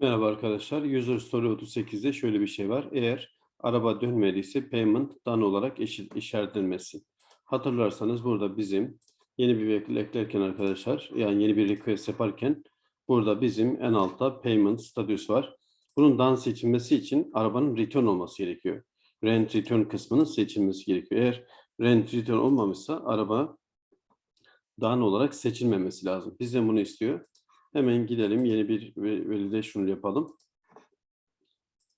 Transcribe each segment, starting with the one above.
Merhaba arkadaşlar. User Story 38'de şöyle bir şey var. Eğer araba dönmediyse payment done olarak işaretlenmesi. Hatırlarsanız burada bizim yeni bir vehicle eklerken arkadaşlar yani yeni bir request yaparken burada bizim en altta payment status var. Bunun done seçilmesi için arabanın return olması gerekiyor. Rent return kısmının seçilmesi gerekiyor. Eğer rent return olmamışsa araba done olarak seçilmemesi lazım. Bizden bunu istiyor. Hemen gidelim yeni bir validation yapalım.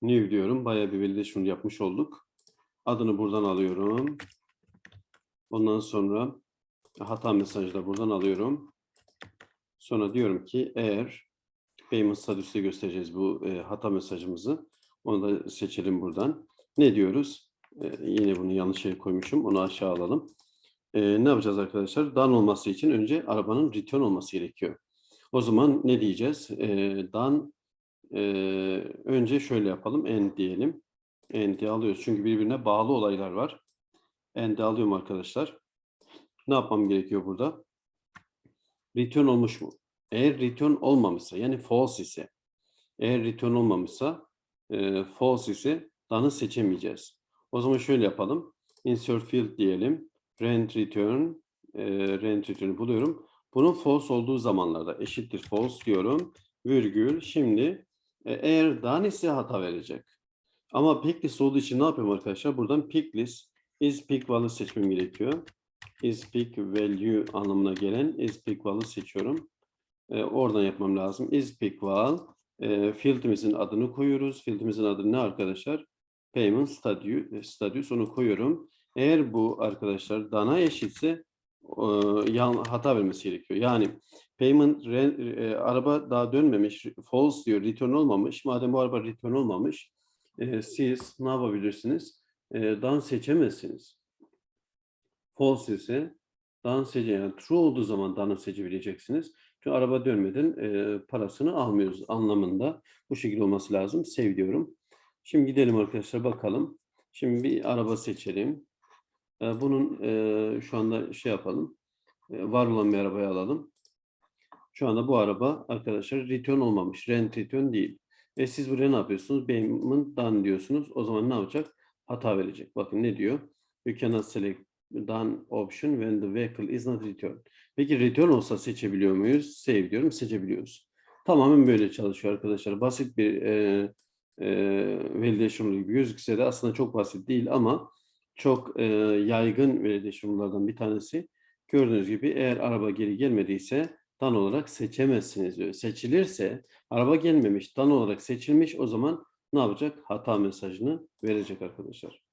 New diyorum. Bayağı bir validation yapmış olduk. Adını buradan alıyorum. Ondan sonra hata mesajı da buradan alıyorum. Sonra diyorum ki eğer payment statüsü göstereceğiz bu e, hata mesajımızı. Onu da seçelim buradan. Ne diyoruz? E, yine bunu yanlış yere koymuşum. Onu aşağı alalım. E, ne yapacağız arkadaşlar? Done olması için önce arabanın return olması gerekiyor. O zaman ne diyeceğiz? Ee, dan e, önce şöyle yapalım. End diyelim. End'i alıyoruz. Çünkü birbirine bağlı olaylar var. End'i alıyorum arkadaşlar. Ne yapmam gerekiyor burada? Return olmuş mu? Eğer return olmamışsa yani false ise eğer return olmamışsa e, false ise dan'ı seçemeyeceğiz. O zaman şöyle yapalım. Insert field diyelim. Rent return e, rent return'ü buluyorum. Bunun false olduğu zamanlarda eşittir false diyorum. Virgül. Şimdi e, eğer done ise hata verecek. Ama pick list olduğu için ne yapıyorum arkadaşlar? Buradan pick list is pick value seçmem gerekiyor. Is pick value anlamına gelen is pick value seçiyorum. E, oradan yapmam lazım. Is pick val e, field'imizin adını koyuyoruz. Field'imizin adı ne arkadaşlar? Payment status, status onu koyuyorum. Eğer bu arkadaşlar dana eşitse e, yan, hata vermesi gerekiyor. Yani payment re- e, araba daha dönmemiş, false diyor, return olmamış. Madem bu araba return olmamış, e, siz ne yapabilirsiniz? E, dan seçemezsiniz. False ise dan seçe yani true olduğu zaman danı seçebileceksiniz. Çünkü araba dönmeden e, parasını almıyoruz anlamında. Bu şekilde olması lazım. Sev diyorum. Şimdi gidelim arkadaşlar bakalım. Şimdi bir araba seçelim. Bunun e, şu anda şey yapalım. E, Var olan bir arabayı alalım. Şu anda bu araba arkadaşlar return olmamış. Rent return değil. E siz buraya ne yapıyorsunuz? Payment done diyorsunuz. O zaman ne yapacak? Hata verecek. Bakın ne diyor? You cannot select done option when the vehicle is not returned. Peki return olsa seçebiliyor muyuz? Save diyorum. Seçebiliyoruz. Tamamen böyle çalışıyor arkadaşlar. Basit bir e, e, validation gibi gözükse de aslında çok basit değil ama çok e, yaygın validation'lardan bir tanesi. Gördüğünüz gibi eğer araba geri gelmediyse dan olarak seçemezsiniz diyor. Seçilirse araba gelmemiş, dan olarak seçilmiş o zaman ne yapacak? Hata mesajını verecek arkadaşlar.